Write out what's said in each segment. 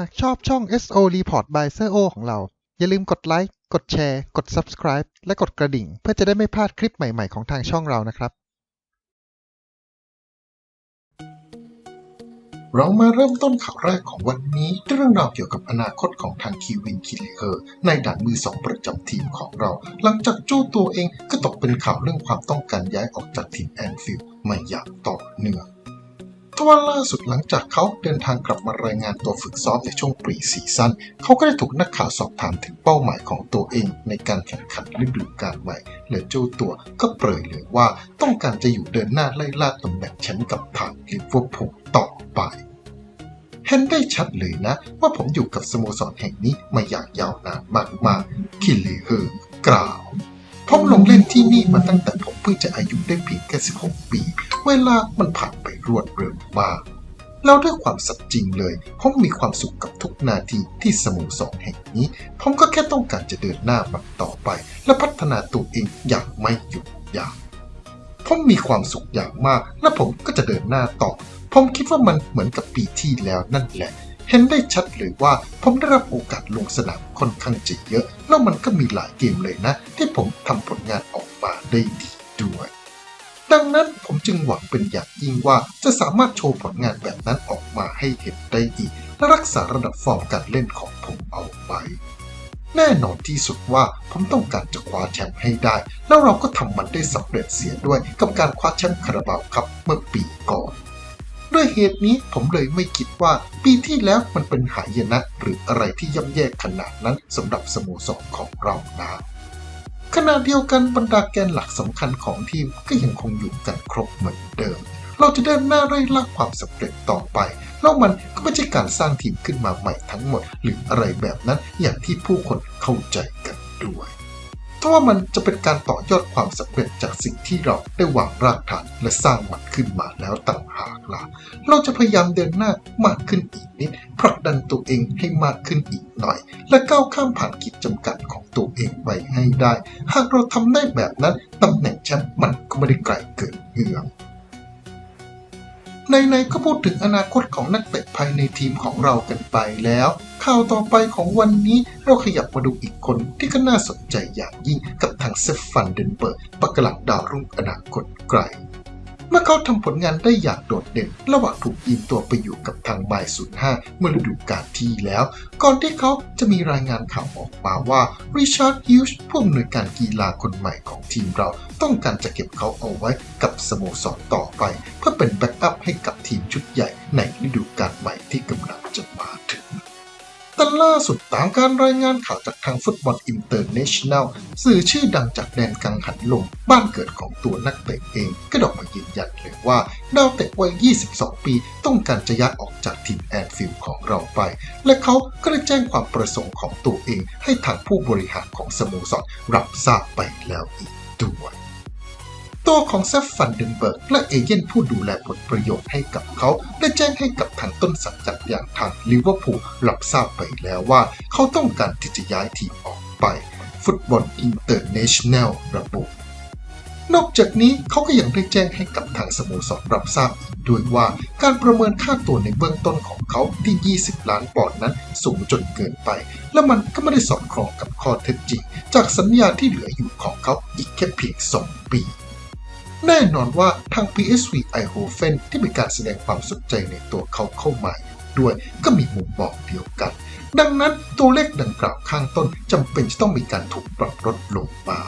หากชอบช่อง SO Report by s โ o ของเรา อย่าลืมกดไลค์ กดแชร์ กด Subscribe และกดกระดิ่ง เพื่อจะได้ไม่พลาดคลิปใหม่ ๆ ของทางช่องเรานะครับ เรามาเริ่มต้นข่าวแรกของวันนี้ด้วยเรื่องราวเกี่ยวกับอนาคตของทางคีวินคิเลเฮอร์ในด่านมือสองประจำทีมของเรา หลังจากโจ้ตัวเองก็ตกเป็นข่าวเรื่องความต้องการย้ายออกจากทีมแอนฟิลด์มาอย่างต่อเนื่อง ทว่าล่าสุดหลังจากเขาเดินทางกลับมารายงานตัวฝึกซ้อมในช่วงปรีซีซั่นเขาก็ได้ถูกนักข่าวสอบถามถึงเป้าหมายของตัวเอง ในการแข่งขันฤดูกาลใหม่และเจ้าตัวก็เปรยเลยว่าต้องการจะอยู่เดินหน้าไล่ล่าตำแหน่งแชมป์กับทางลิเวอร์พูลต่อไปเห็นได้ชัดเลยนะ ว่าผมอยู่กับสโมสรแห่งนี้มาอย่างยาวนานมากๆคิลเฮอร์กล่าว ผมลงเล่นที่นี่มาตั้งแต่ผมเพิ่งจะอายุได้เพียงแค่16 ปี เวลามันผ่านไปรวดเร็วมากแล้วด้วยความสัตย์จริงเลย ผมมีความสุขกับทุกนาทีที่สโมสรแห่งนี้ ผมก็แค่ต้องการจะเดินหน้ามันต่อไป และพัฒนาตัวเองอย่างไม่หยุดยั้งผมมีความสุขอย่างมาก และผมก็จะเดินหน้าต่อ ผมคิดว่ามันเหมือนกับปีที่แล้วนั่นแหละ เห็นได้ชัดเลยว่าผมได้รับโอกาสลงสนามค่อนข้างจะเยอะ แล้วมันก็มีหลายเกมเลยนะ ที่ผมทำผลงานออกมาได้ดีด้วย ดังนั้นผมจึงหวังเป็นอย่างยิ่งว่าจะสามารถโชว์ผลงานแบบนั้นออกมาให้เห็นได้อีกและรักษาระดับฟอร์มการเล่นของผมเอาไว้แน่นอนที่สุดว่าผมต้องการจะคว้าแชมป์ให้ได้ แล้วเราก็ทำมันได้สำเร็จเสียด้วยกับการคว้าแชมป์คาราบาวครับเมื่อปีก่อน ด้วยเหตุนี้ผมเลยไม่คิดว่า ปีที่แล้วมันเป็นหายนะ หรืออะไรที่ย่ำแย่ขนาดนั้นสำหรับสโมสรของเรานะขณะเดียวกันบรรดาแกนหลักสำคัญของทีมก็ยังคงอยู่กันครบเหมือนเดิม เราจะเดินหน้าไล่ล่าความสำเร็จต่อไป แล้วมันก็ไม่ใช่การสร้างทีมขึ้นมาใหม่ทั้งหมด หรืออะไรแบบนั้นอย่างที่ผู้คนเข้าใจกันด้วย เพราะว่ามันจะเป็นการต่อยอดความสำเร็จจากสิ่งที่เราได้วางรากฐานและสร้างมันขึ้นมาแล้วต่างหากล่ะ เราจะพยายามเดินหน้ามากขึ้นอีกนิดผลักดันตัวเองให้มากขึ้นอีกหน่อย และก้าวข้ามผ่านขีดจำกัดของตัวเองไปให้ได้ หากเราทำได้แบบนั้นตำแหน่งแชมป์มันก็ไม่ได้ไกลเกินเอื้อม ในๆก็พูดถึงอนาคตของนักเตะภายในทีมของเรากันไปแล้ว ข่าวต่อไปของวันนี้เราขยับมาดูอีกคนที่ก็น่าสนใจอย่างยิ่งกับทางเซฟฟันเดนเบิร์กปกหลักดาวรุ่งอนาคตไกล เมื่อเขาทำผลงานได้อย่างโดดเด่น ระหว่างถูกยืมตัวไปอยู่กับทางบาย05 เมื่อฤดูกาลที่แล้ว ก่อนที่เขาจะมีรายงานข่าวออกมาว่าริชาร์ดฮิวส์ผู้อำนวยการกีฬาคนใหม่ของทีมเรา ต้องการจะเก็บเขาเอาไว้กับสโมสรต่อไป เพื่อเป็นแบ็กอัพให้กับทีมชุดใหญ่ในฤดูกาลใหม่ที่กำลังจะมาถึง แต่ล่าสุดตามการรายงานข่าวจากทางฟุตบอลอินเตอร์เนชั่นแนลสื่อชื่อดังจากแดนกังหันลมบ้านเกิดของตัวนักเตะเองก็ออกมายืนยันเลยว่าดาวเตะวัย 22 ปี ต้องการจะย้ายออกจากทีมแอนฟิลด์ของเราไป และเขาก็ได้แจ้งความประสงค์ของตัวเองให้ทางผู้บริหารของสโมสรรับทราบไปแล้วอีกด้วย ตัวของเซฟฟันเดนเบิร์กและเอเย่นผู้ดูแลผลประโยชน์ให้กับเขาได้แจ้งให้กับทางต้นสังกัดอย่างทางลิเวอร์พูลรับทราบไปแล้วว่า เขาต้องการที่จะย้ายทีมออกไป ฟุตบอลอินเตอร์เนชั่นแนลระบุนอกจากนี้เขาก็ยังได้แจ้งให้กับทางสโมสรรับทราบอีกด้วยว่าการประเมินค่าตัวในเบื้องต้นของเขาที่ 20 ล้านปอนด์นั้นสูงจนเกินไป และมันก็ไม่ได้สอดคล้องกับข้อเท็จจริง จากสัญญาที่เหลืออยู่ของเขาอีกแค่เพียง 2 ปี แน่นอนว่าทาง PSV Eindhoven ที่มีการแสดงความสนใจในตัวเขาเข้ามาอยู่ด้วย ก็มีมุมมองเดียวกัน ดังนั้นตัวเลขดังกล่าวข้างต้นจำเป็นจะต้องมีการถูกปรับลดลงมา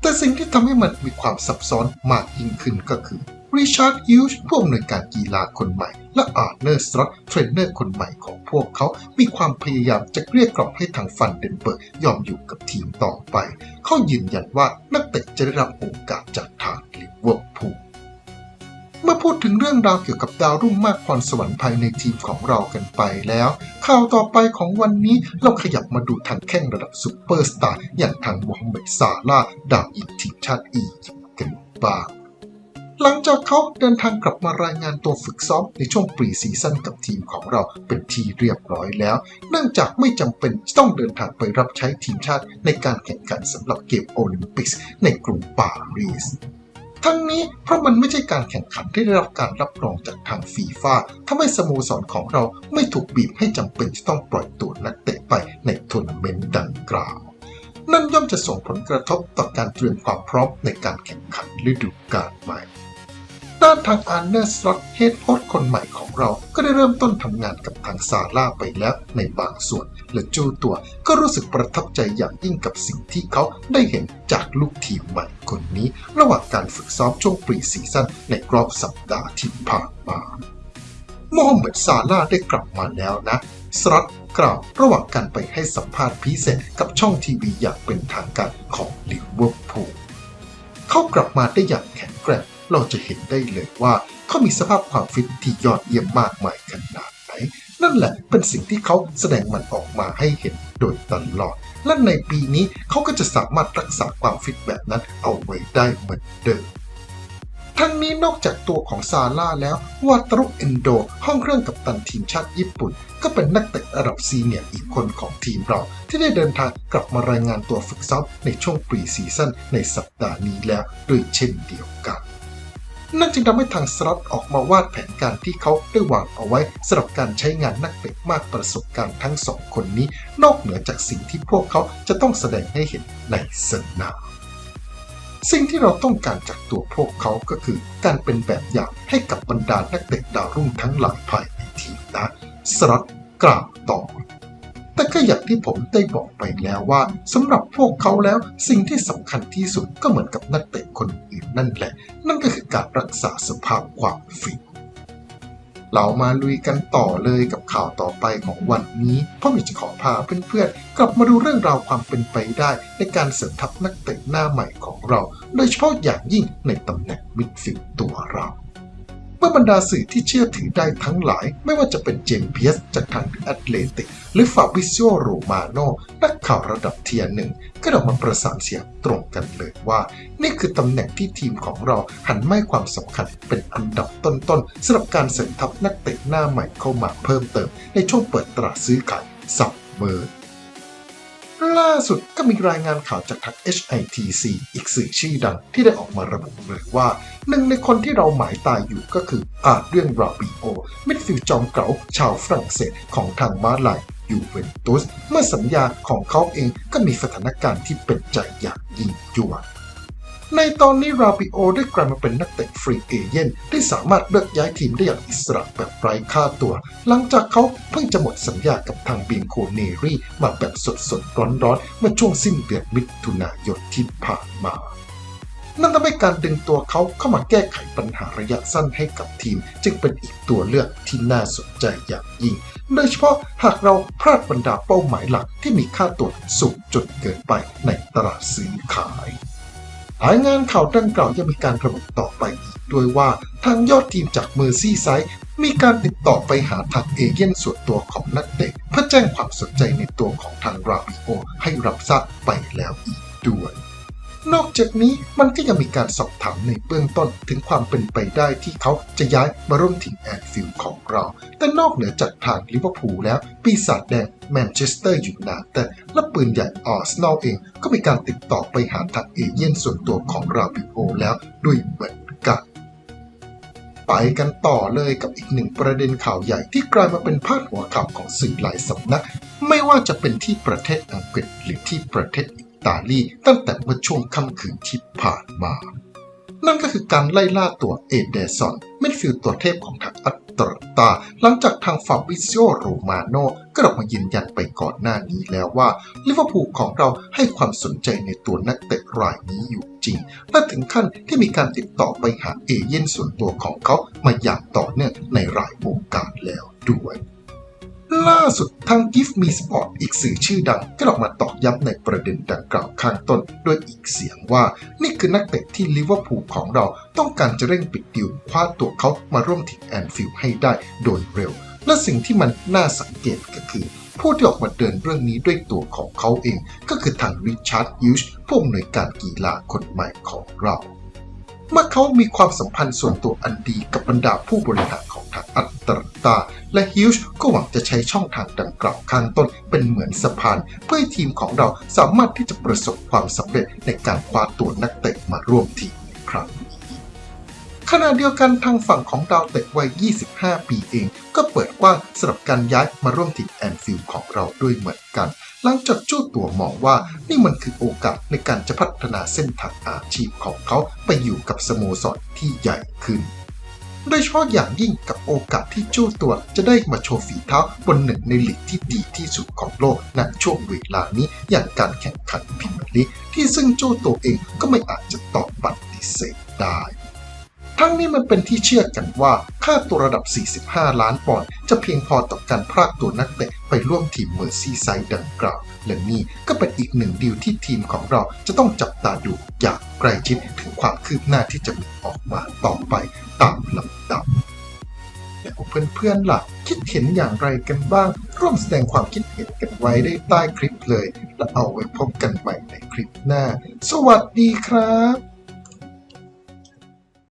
แต่สิ่งที่ทำให้มันมีความซับซ้อนมากยิ่งขึ้นก็คือริชาร์ดฮิวส์ผู้อำนวยการกีฬาคนใหม่ และอาร์เนอร์สตรอตเทรนเนอร์คนใหม่ของพวกเขา มีความพยายามจะเกลี้ยกล่อมให้ทางฟันเดนเบิร์กยอมอยู่กับทีมต่อไป เขายืนยันว่านักเตะจะได้รับโอกาสจาก พูดถึงเรื่องราวเกี่ยวกับดาวรุ่งมากพรสวรรค์ภายในทีมของเรากันไปแล้ว ข่าวต่อไปของวันนี้เราขยับมาดูทางแข้งระดับซูเปอร์สตาร์อย่างทางโมฮัมเหม็ดซาลาดาวอินทีมชาติอียิปต์กันบ้างหลังจากเขาเดินทางกลับมารายงานตัวฝึกซ้อมในช่วงปรีซีซั่นกับทีมของเราเป็นทีเรียบร้อยแล้ว เนื่องจากไม่จำเป็นต้องเดินทางไปรับใช้ทีมชาติในการแข่งขันสำหรับเกมโอลิมปิกในกรุงปารีส ทั้งนี้เพราะมันไม่ใช่การแข่งขันที่ได้รับการรับรองจากทางฟีฟ่าทำให้สโมสรของเราไม่ถูกบีบให้จำเป็นที่ต้องปล่อยตัวนักเตะไปในทัวร์นาเมนต์ดังกล่าว นั่นย่อมจะส่งผลกระทบต่อการเตรียมความพร้อมในการแข่งขันฤดูกาลใหม่ ด้านทางอาร์เนอร์สล็อตเฮดโค้ชคนใหม่ของเรา ก็ได้เริ่มต้นทำงานกับทางซาร่าไปแล้วในบางส่วน และจูตัวก็รู้สึกประทับใจอย่างยิ่งกับสิ่งที่เขาได้เห็นจากลูกทีมใหม่คนนี้ ระหว่างการฝึกซ้อมช่วงปรีซีซั่นในรอบสัปดาห์ที่ผ่านมาโมฮัมเหม็ดซาร่าได้กลับมาแล้วนะสรัตกล่าวระหว่างการไปให้สัมภาษณ์พิเศษกับช่องทีวีอย่างเป็นทางการของลิเวอร์พูลเขากลับมาได้อย่างแข็งแกร่ง เราจะเห็นได้เลยว่าเขามีสภาพความฟิตที่ยอดเยี่ยมมากมายขนาดไหน นั่นแหละเป็นสิ่งที่เขาแสดงมันออกมาให้เห็นโดยตลอด และในปีนี้เขาก็จะสามารถรักษาความฟิตแบบนั้นเอาไว้ได้เหมือนเดิมทั้งนี้นอกจากตัวของซาร่าแล้ววาตรุเอนโด ห้องเครื่องกับตันทีมชาติญี่ปุ่น ก็เป็นนักเตะระดับซีเนียร์อีกคนของทีมเรา ที่ได้เดินทางกลับมารายงานตัวฝึกซ้อมในช่วงปรีซีซั่นในสัปดาห์นี้แล้วด้วยเช่นเดียวกัน นั่นจึงทำให้ทางสล็อตออกมาวาดแผนการที่เขาได้วางเอาไว้สำหรับการใช้งานนักเตะมากประสบการณ์ทั้งสองคนนี้ นอกเหนือจากสิ่งที่พวกเขาจะต้องแสดงให้เห็นในสนามสิ่งที่เราต้องการจากตัวพวกเขาก็คือ การเป็นแบบอย่างให้กับบรรดานักเตะดาวรุ่งทั้งหลายภายในทีมนะสล็อตกล่าวต่อ ก็อย่างที่ผมได้บอกไปแล้วว่าสำหรับพวกเขาแล้วสิ่งที่สำคัญที่สุดก็เหมือนกับนักเตะคนอื่นนั่นแหละ นั่นก็คือการรักษาสภาพความฟิตเรามาลุยกันต่อเลยกับข่าวต่อไปของวันนี้พราะมีจะขอพาเพื่อนๆ กลับมาดูเรื่องราวความเป็นไปได้ ในการเสริมทัพนักเตะหน้าใหม่ของเรา โดยเฉพาะอย่างยิ่งในตำแหน่งมิดฟิลด์ตัวเรา มื่อบรรดาสื่อที่เชื่อถือได้ทั้งหลาย ไม่ว่าจะเป็นเจมส์เพียสจากทางแอตเลติก หรือฟาบิซิโอโรมาโนนักข่าวระดับเทียร์หนึ่ง ก็ออกมาประสานเสียงตรงกันเลยว่า นี่คือตำแหน่งที่ทีมของเราหันไม่ความสำคัญเป็นอันดับต้นๆสำหรับการเสริมทัพนักเตะหน้าใหม่เข้ามาเพิ่มเติม ในช่วงเปิดตลาดซื้อขายซัมเมอร์ ล่าสุดก็มีรายงานข่าวจากทาง HITC อีกสื่อชื่อดังที่ได้ออกมาระบุเลยว่า หนึ่งในคนที่เราหมายตายอยู่ก็คืออาจเรื่องราบิโอ มิดฟิลจอมเก๋าชาวฝรั่งเศสของทางม้าลายยูเวนตุส เมื่อสัญญาของเขาเองก็มีสถานการณ์ที่เป็นใจอย่างยิ่งยวด ในตอนนี้ราบิโอได้กลายมาเป็นนักเตะฟรีเอเย่นที่สามารถเลือกย้ายทีมได้อย่างอิสระแบบไร้ค่าตัว หลังจากเขาเพิ่งจะหมดสัญญากับทางบิงโคเนรี่มาแบบสดๆร้อนๆเมื่อช่วงสิ้นเดือนมิถุนายนที่ผ่านมานั่นทำให้การดึงตัวเขาเข้ามาแก้ไขปัญหาระยะสั้นให้กับทีม จึงเป็นอีกตัวเลือกที่น่าสนใจอย่างยิ่ง โดยเฉพาะหากเราพลาดบรรดาเป้าหมายหลักที่มีค่าตัวสูงจนเกินไปในตลาดซื้อขาย รายงานข่าวดังกล่าวยังมีการระบุต่อไปอีกด้วยว่าทางยอดทีมจากเมอร์ซี่ไซด์มีการติดต่อไปหาทางเอเย่นส่วนตัวของนักเตะเพื่อแจ้งความสนใจในตัวของทางราบิโอให้รับทราบไปแล้วอีกด้วย นอกจากนี้มันก็ยังมีการสอบถามในเบื้องต้นถึงความเป็นไปได้ที่เขาจะย้ายมาร่วมทีมแอนฟิลด์ของเรา แต่นอกเหนือจากทางลิเวอร์พูลแล้ว ปีศาจแดงแมนเชสเตอร์ยูไนเต็ดและปืนใหญ่อาร์เซนอลเองก็มีการติดต่อไปหาทางเอเย่นส่วนตัวของราบิโอแล้วด้วยเหมือนกันไปกันต่อเลยกับอีกหนึ่งประเด็นข่าวใหญ่ที่กลายมาเป็นพาดหัวข่าวของสื่อหลายสำนัก ไม่ว่าจะเป็นที่ประเทศอังกฤษหรือที่ประเทศอิ ตาลีตั้งแต่เมื่อช่วงค่ำคืนที่ผ่านมา นั่นก็คือการไล่ล่าตัวเอเดซอนมิดฟิลด์ตัวเทพของทางอัตตรตา หลังจากทางฟาบิซิโอโรมาโนก็ออกมายืนยันไปก่อนหน้านี้แล้วว่าลิเวอร์พูลของเราให้ความสนใจในตัวนักเตะรายนี้อยู่จริง และถึงขั้นที่มีการติดต่อไปหาเอเย่นส่วนตัวของเขามาอย่างต่อเนื่องในรายโอกาสแล้วด้วย ล่าสุดทาง Give Me Sport อีกสื่อชื่อดัง ก็ออกมาตอกย้ำในประเด็นดังกล่าวข้างต้นด้วยอีกเสียงว่า นี่คือนักเตะที่ลิเวอร์พูลของเราต้องการจะเร่งปิดดิวคว้าตัวเขามาร่วมทีมแอนฟิลด์ให้ได้โดยเร็ว และสิ่งที่มันน่าสังเกตก็คือผู้ที่ออกมาเดินเรื่องนี้ด้วยตัวของเขาเอง ก็คือทางริชาร์ดยูชผู้อำนวยการกีฬาคนใหม่ของเรา เมื่อเขามีความสัมพันธ์ส่วนตัวอันดีกับบรรดาผู้บริหารของทางอัตตรตา และฮิวช์ก็หวังจะใช้ช่องทางดังกล่าวข้างต้นเป็นเหมือนสะพาน เพื่อให้ทีมของเราสามารถที่จะประสบความสำเร็จในการคว้าตัวนักเตะมาร่วมทีมในครั้งนี้ขณะเดียวกันทางฝั่งของดาวเตะวัย 25 ปีเอง ก็เปิดกว้างสำหรับการย้ายมาร่วมทีมแอนฟิลด์ของเราด้วยเหมือนกัน หลังจากเจ้าตัวมองว่านี่มันคือโอกาสในการจะพัฒนาเส้นทางอาชีพของเขาไปอยู่กับสโมสรที่ใหญ่ขึ้น โดยเฉพาะอย่างยิ่งกับโอกาสที่เจ้าตัวจะได้มาโชว์ฝีเท้าบนหนึ่งในหลีกที่ดีที่สุดของโลกณช่วงเวลานี้อย่างการแข่งขันพรีเมียร์ลีกที่ซึ่งเจ้าตัวเองก็ไม่อาจจะตอบปฏิเสธได้ ทั้งนี้มันเป็นที่เชื่อกันว่าค่าตัวระดับ 45 ล้านปอนด์จะเพียงพอต่อการพรากตัวนักเตะไปร่วมทีมเมอร์ซีไซด์ดังกล่าว และนี่ก็เป็นอีกหนึ่งดีลที่ทีมของเราจะต้องจับตาดูอย่างใกล้ชิดถึงความคืบหน้าที่จะมีออกมาต่อไปตามลำดับแล้วเพื่อนๆล่ะ คิดเห็นอย่างไรกันบ้าง ร่วมแสดงความคิดเห็นกันไว้ได้ใต้คลิปเลย แล้วเอาไว้พบกันใหม่ในคลิปหน้า สวัสดีครับ